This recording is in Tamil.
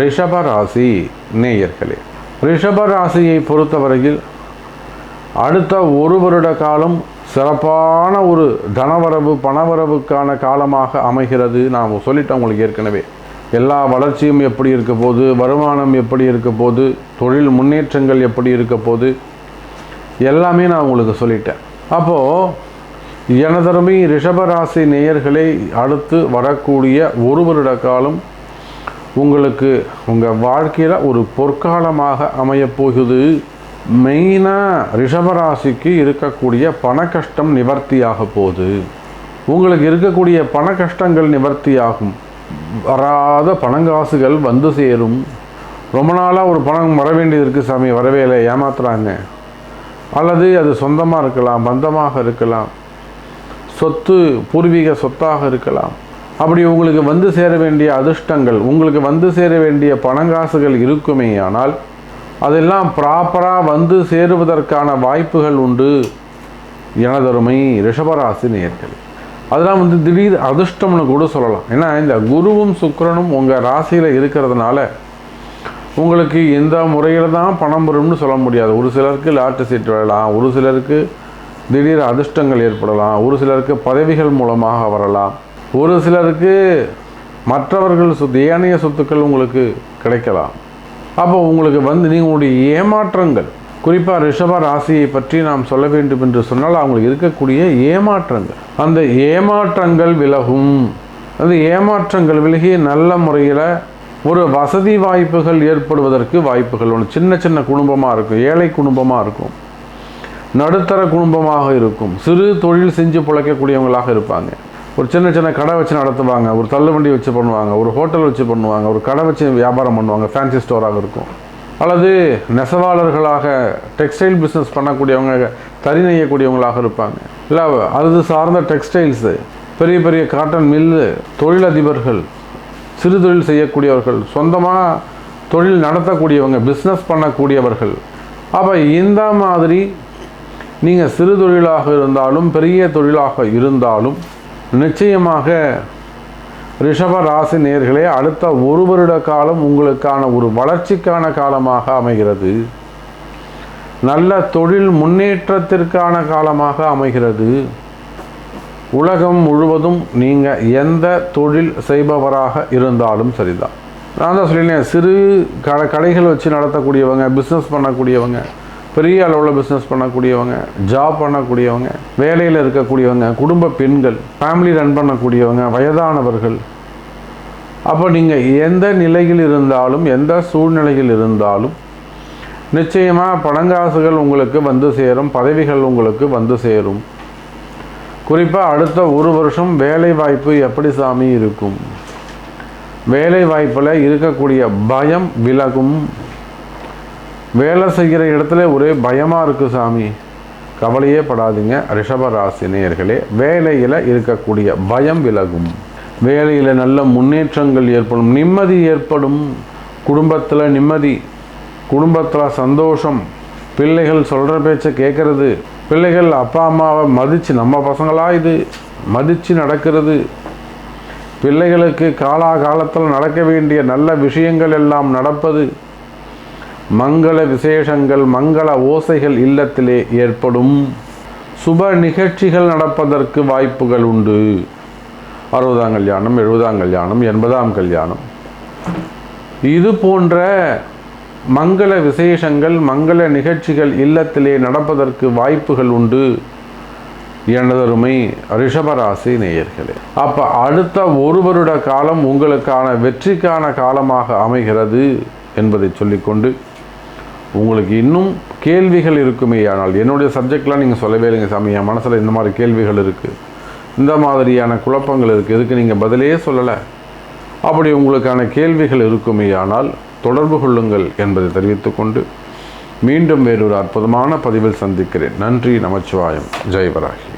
ரிஷப ராசி நேயர்களே ரிஷப ராசியை பொறுத்தவரையில் அடுத்த ஒரு வருட காலம் சிறப்பான ஒரு தனவரவு பணவரவுக்கான காலமாக அமைகிறது. நான் சொல்லிட்டேன் உங்களுக்கு ஏற்கனவே. எல்லா வளர்ச்சியும் எப்படி இருக்க போது வருமானம் எப்படி இருக்க போது தொழில் முன்னேற்றங்கள் எப்படி இருக்க போது எல்லாமே நான் உங்களுக்கு சொல்லிட்டேன். அப்போது எனதருமை ரிஷபராசி நேயர்களை அடுத்து வரக்கூடிய ஒரு வருட காலம் உங்களுக்கு உங்கள் வாழ்க்கையில் ஒரு பொற்காலமாக அமையப்போகுது மெயினாக ரிஷபராசிக்கு இருக்கக்கூடிய பண கஷ்டம் நிவர்த்தியாக போகுது. உங்களுக்கு இருக்கக்கூடிய பண கஷ்டங்கள் நிவர்த்தியாகும். வராத பணங்காசுகள் வந்து சேரும். ரொம்ப நாளாக ஒரு பணம் வர வேண்டியது இருக்குது சாமி வரவே இல்லை ஏமாத்துறாங்க. அல்லது அது சொந்தமாக இருக்கலாம் பந்தமாக இருக்கலாம். சொத்து பூர்வீக சொத்தாக இருக்கலாம். அப்படி உங்களுக்கு வந்து சேர வேண்டிய அதிர்ஷ்டங்கள் உங்களுக்கு வந்து சேர வேண்டிய பணங்காசுகள் இருக்குமே ஆனால் அதெல்லாம் ப்ராப்பராக வந்து சேருவதற்கான வாய்ப்புகள் உண்டு. எனதருமை ரிஷபராசி நேர்கள் அதெல்லாம் வந்து திடீர் அதிர்ஷ்டம்னு கூட சொல்லலாம். ஏன்னா இந்த குருவும் சுக்கிரனும் உங்கள் ராசியில் இருக்கிறதுனால உங்களுக்கு இந்த முறையில் தான் பணம் வரும்னு சொல்ல முடியாது. ஒரு சிலருக்கு லாட்டரி சீட் வரலாம் ஒரு சிலருக்கு திடீர் அதிர்ஷ்டங்கள் ஏற்படலாம் ஒரு சிலருக்கு பதவிகள் மூலமாக வரலாம். ஒரு சிலருக்கு மற்றவர்கள் சொத்து ஏனைய சொத்துக்கள் உங்களுக்கு கிடைக்கலாம். அப்போ உங்களுக்கு வந்து நீங்களுடைய ஏமாற்றங்கள் குறிப்பாக ரிஷப ராசியை பற்றி நாம் சொல்ல வேண்டும் என்று சொன்னால் அவங்களுக்கு இருக்கக்கூடிய ஏமாற்றங்கள். அந்த ஏமாற்றங்கள் விலகும். அந்த ஏமாற்றங்கள் விலகி நல்ல முறையில் ஒரு வசதி வாய்ப்புகள் ஏற்படுவதற்கு வாய்ப்புகள் ஒன்று சின்ன சின்ன குடும்பமாக இருக்கும் ஏழை குடும்பமாக இருக்கும். நடுத்தர குடும்பமாக இருக்கும். சிறு தொழில் செஞ்சு பிழைக்கக்கூடியவங்களாக இருப்பாங்க. ஒரு சின்ன சின்ன கடை வச்சு நடத்துவாங்க ஒரு தள்ளுவண்டி வச்சு பண்ணுவாங்க ஒரு ஹோட்டல் வச்சு பண்ணுவாங்க ஒரு கடை வச்சு வியாபாரம் பண்ணுவாங்க ஃபேன்சி ஸ்டோராக இருக்கும். அல்லது நெசவாளர்களாக டெக்ஸ்டைல் பிஸ்னஸ் பண்ணக்கூடியவங்க தறி நெய்யக்கூடியவங்களாக இருப்பாங்க. இல்லை அது சார்ந்த டெக்ஸ்டைல்ஸு பெரிய பெரிய காட்டன் மில்லு தொழிலதிபர்கள் சிறு தொழில் செய்யக்கூடியவர்கள் சொந்தமாக தொழில் நடத்தக்கூடியவங்க பிஸ்னஸ் பண்ணக்கூடியவர்கள். அப்போ இந்த மாதிரி நீங்கள் சிறு தொழிலாக இருந்தாலும் பெரிய தொழிலாக இருந்தாலும் நிச்சயமாக ரிஷப ராசி நேர்களே அடுத்த ஒரு வருட காலம் உங்களுக்கான ஒரு வளர்ச்சிக்கான காலமாக அமைகிறது. நல்ல தொழில் முன்னேற்றத்திற்கான காலமாக அமைகிறது. உலகம் முழுவதும் நீங்கள் எந்த தொழில் செய்பவராக இருந்தாலும் சரிதான். நான் தான் சொல்லினேன் சிறு க கடைகள் வச்சு நடத்தக்கூடியவங்க பிஸ்னஸ் பண்ணக்கூடியவங்க பெரிய அளவில் பிஸ்னஸ் பண்ணக்கூடியவங்க ஜாப் பண்ணக்கூடியவங்க வேலையில் இருக்கக்கூடியவங்க குடும்ப பெண்கள் ஃபேமிலி ரன் பண்ணக்கூடியவங்க வயதானவர்கள். அப்போ நீங்கள் எந்த நிலையில் இருந்தாலும் எந்த சூழ்நிலையில் இருந்தாலும் நிச்சயமாக பணங்காசுகள் உங்களுக்கு வந்து சேரும் பதவிகள் உங்களுக்கு வந்து சேரும். குறிப்பாக அடுத்த ஒரு வருஷம் வேலை வாய்ப்பு எப்படி சாமி இருக்கும்? வேலை வாய்ப்பில் இருக்கக்கூடிய பயம் விலகும். வேலை செய்கிற இடத்துல ஒரே பயமாக இருக்குது சாமி. கவலையே படாதீங்க. ரிஷபராசி நேயர்களே வேலையில் இருக்கக்கூடிய பயம் விலகும். வேலையில் நல்ல முன்னேற்றங்கள் ஏற்படும் நிம்மதி ஏற்படும். குடும்பத்தில் நிம்மதி குடும்பத்தில் சந்தோஷம். பிள்ளைகள் சொல்கிற பேச்சை கேட்கறது பிள்ளைகள் அப்பா அம்மாவை மதித்து நம்ம பசங்களா இது? மதித்து நடக்கிறது. பிள்ளைகளுக்கு காலாகாலத்தில் நடக்க வேண்டிய நல்ல விஷயங்கள் எல்லாம் நடப்பது. மங்கள விசேஷங்கள் மங்கள ஓசைகள் இல்லத்திலே ஏற்படும். சுப நிகழ்ச்சிகள் நடப்பதற்கு வாய்ப்புகள் உண்டு. அறுபதாம் கல்யாணம் எழுபதாம் கல்யாணம் எண்பதாம் கல்யாணம். இது போன்ற மங்கள விசேஷங்கள் மங்கள நிகழ்ச்சிகள் இல்லத்திலே நடப்பதற்கு வாய்ப்புகள் உண்டு. எனதருமை ரிஷபராசி நேயர்களே அப்போ அடுத்த ஒரு வருட காலம் உங்களுக்கான வெற்றிக்கான காலமாக அமைகிறது என்பதை சொல்லிக்கொண்டு உங்களுக்கு இன்னும் கேள்விகள் இருக்குமே ஆனால் என்னுடைய சப்ஜெக்ட்லாம் நீங்கள் சொல்லவே இல்லைங்க சாமி. என் மனசில் இந்த மாதிரி கேள்விகள் இருக்குது இந்த மாதிரியான குழப்பங்கள் இருக்குது இதுக்கு நீங்கள் பதிலே சொல்லலை. அப்படி உங்களுக்கான கேள்விகள் இருக்குமே ஆனால் தொடர்பு கொள்ளுங்கள் என்பதை தெரிவித்துக்கொண்டு மீண்டும் வேறொரு அற்புதமான பதிவில் சந்திக்கிறேன். நன்றி நமச்சிவாயம். ஜெயவராகி